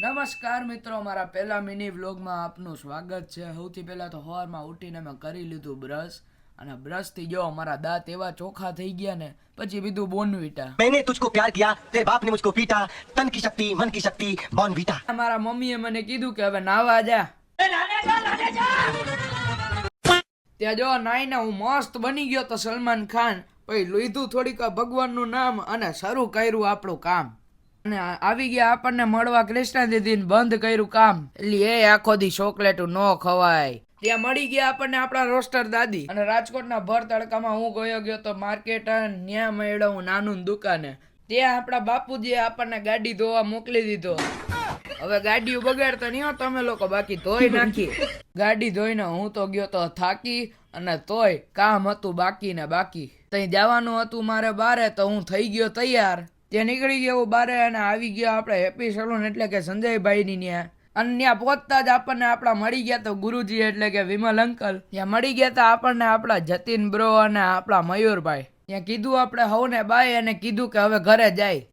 નમસ્કાર મિત્રો મારા પહેલા મિની વ્લોગમાં આપનું સ્વાગત છે. સૌથી પહેલાં તો સવારમાં ઉઠીને મેં કરી લીધું બ્રશ અને બ્રશથી જો મારા દાંત એવા ચોખા થઈ ગયા ને પછી પીધું બોનવીટા મેને તુજકો પ્યાર કિયા તે બાપ ને મુજકો પીટા. તન કી શક્તિ મન કી શક્તિ બોનવીટા મારા મમ્મીએ મને કીધું કે હવે નાવા જા. ત્યાં જો નાઈને હું મસ્ત બની ગયો તો સલમાન ખાન પછી લીધું થોડીક ભગવાનનું નામ અને શરૂ કર્યું આપણું કામ. આવી ગયા આપણને મળવા કૃષ્ણ દીદી બંધ કર્યું કામ. એટલે એ આખો દી ચોકલેટ ન ખવાય. ત્યાં મળી ગયા આપણને આપણા રોસ્ટર દાદી. અને રાજકોટના ભર તડકામાં હું ગયો ગયો તો માર્કેટ ન્યા મળ્યો હું નાનું દુકાને. ત્યાં આપણા બાપુજીએ આપણને ગાડી ધોવા મોકલી દીધો. હવે ગાડીઓ બગાડતા નહીં તમે લોકો બાકી ધોઈ નાખી. ગાડી ધોઈને હું તો ગયો તો થાકી અને તોય કામ હતું બાકી ને બાકી. ત્યાં જવાનું હતું મારે બારે તો હું થઈ ગયો તૈયાર. ત્યાં નીકળી ગયો બારે અને આવી ગયો આપણે હેપી સલૂન એટલે કે સંજયભાઈની ત્યાં. અને ત્યાં પહોંચતા જ આપણને આપણા મળી ગયા તો ગુરુજી એટલે કે વિમલ અંકલ. ત્યાં મળી ગયા તા આપણને આપણા જતીન બ્રો અને આપણા મયુરભાઈ. ત્યાં કીધું આપણે હવને બાય અને કીધું કે હવે ઘરે જાય.